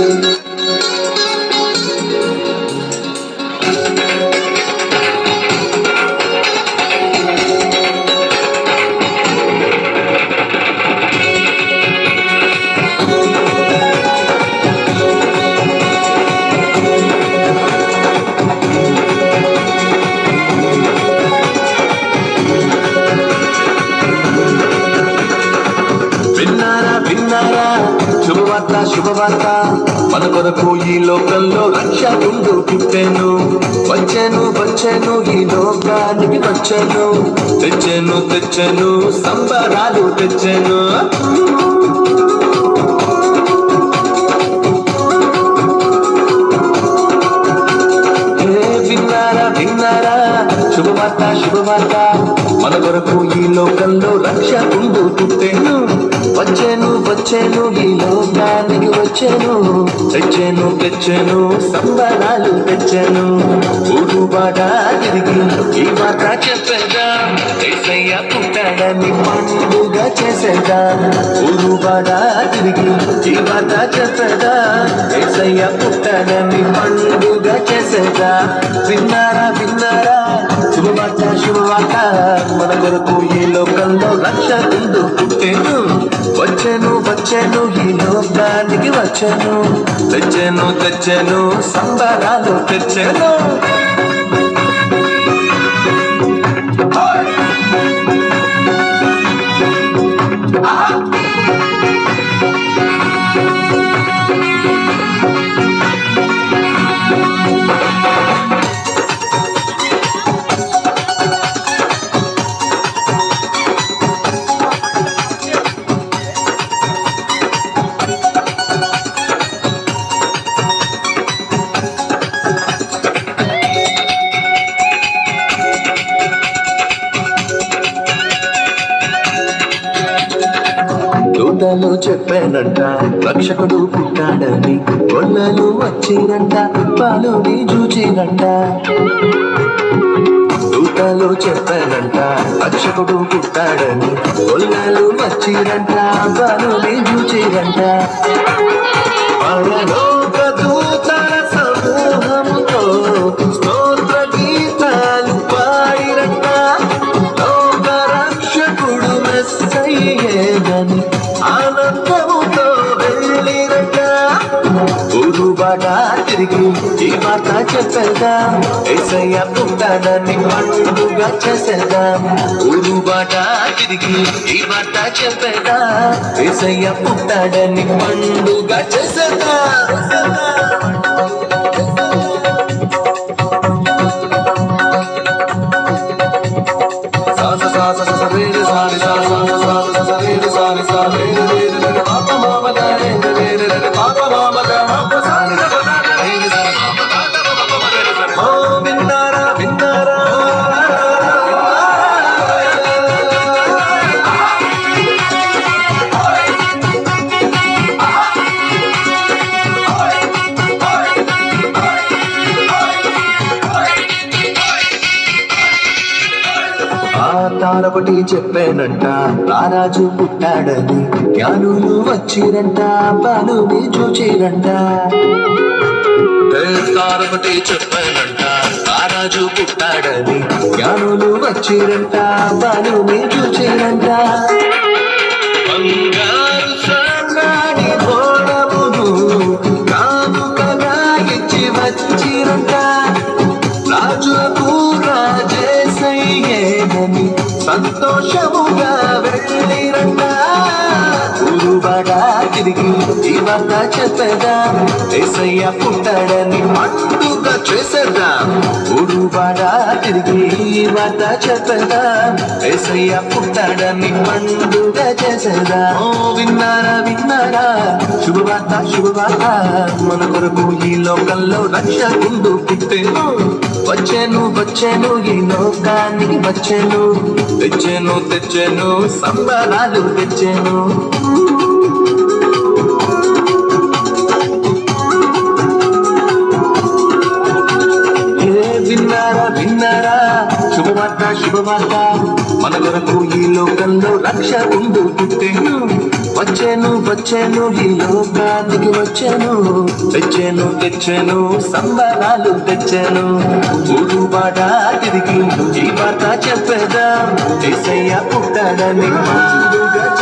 విన్నారా శుభవార్త శుభవార్త మన కొరకు ఈ లోకంలో రక్ష ఉండు పుట్టెను వచ్చాను వచ్చాను ఈ లోకానికి వచ్చాను. తెచ్చాను తెచ్చాను సంబరాలు తెచ్చాను. శుభవార్త శుభవార్త మన కొరకు ఈ లోకంలో రక్ష ఉండు పుట్టెను. వచ్చాను వచ్చాను ఈ లోకానికి వచ్చాను. తెచ్చాను తెచ్చాను సంబరాలు తెచ్చాను. ఊరు బాగా తిరిగి ఈ మాట చెప్పేదా ఏసయ్య పుట్టాడని పండుగ చేసేదా ఊరు బాగా తిరిగి ఈ మాట చెప్పేదా ఏసయ్య పుట్టాడని పండుగ చేసేదా విన్నారా విన్నారా? శుభవార్త శుభవార్త మన కొరకు ఈ లోకంలో రక్ష ఉండు పుట్టేను. వచ్చాను వచ్చాను ఈ లోకానికి వచ్చాను. తెచ్చాను తెచ్చాను సంబరాలు తెచ్చాను. Ah! దూతలు చెప్పానంట. రక్షకుడు పుట్టాడని గొల్లలు వచ్చిరంట. పాలుని చూచిరంట దూతలు చెప్పానంట రక్షకుడు పుట్టాడని గొల్లలు వచ్చిరంట. పాలుని చూచిరంట పరలోక ఊరుబాట తిరిగి ఈ మాట చెప్పేద్దాం. ఏసయ్య పుట్టాడని పండుగ చేసేదా ఊరుబాట తిరిగి ఈ మాట చెప్పేద్దాం. ఏసయ్య పుట్టాడని పండుగ చేసేద్దాం. తారొకటి చెప్పానంట. రారాజు పుట్టాడని. జ్ఞానులు వచ్చిరంట బాలుని చూచిరంట. తారొకటి చెప్పానంట. రారాజు పుట్టాడని. జ్ఞానులు వచ్చిరంట బాలుని చూచిరంట. ఈ చెప్పదా ఏసయ్య పుట్టాడని పండుగ చేసేదా గురుబడ తిరిగి ఈ వార్త చెప్పేదా ఏసయ్య పుట్టాడని పండుగ చేసేదా ఓ విన్నారా విన్నారా? శుభవార్త శుభవార్త. మన కొరకు ఈ లోకంలో రక్షకుండు పుట్టేను వచ్చాను వచ్చాను ఈ లోకానికి వచ్చాను. తెచ్చాను తెచ్చాను సంబరాలు తెచ్చాను. విన్నారా శుభవార్త శుభవార్త. మన కొరకు ఈ లోకంలో రక్ష ఉండు పుట్టేను. వచ్చాను వచ్చాను ఈ లోకానికి వచ్చాను. తెచ్చాను తెచ్చాను సంబరాలు తెచ్చాను. ఊరు పాట తిరిగి ఈ వార్త చెప్పేదా. ఏసయ్య పుట్టాడని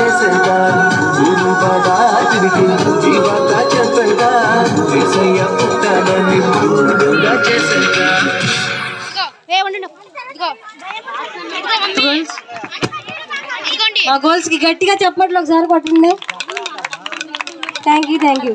చేసేదా. మా గోల్స్కి గట్టిగా చెప్పట్లు ఒకసారి పట్టండి థ్యాంక్ యూ థ్యాంక్ యూ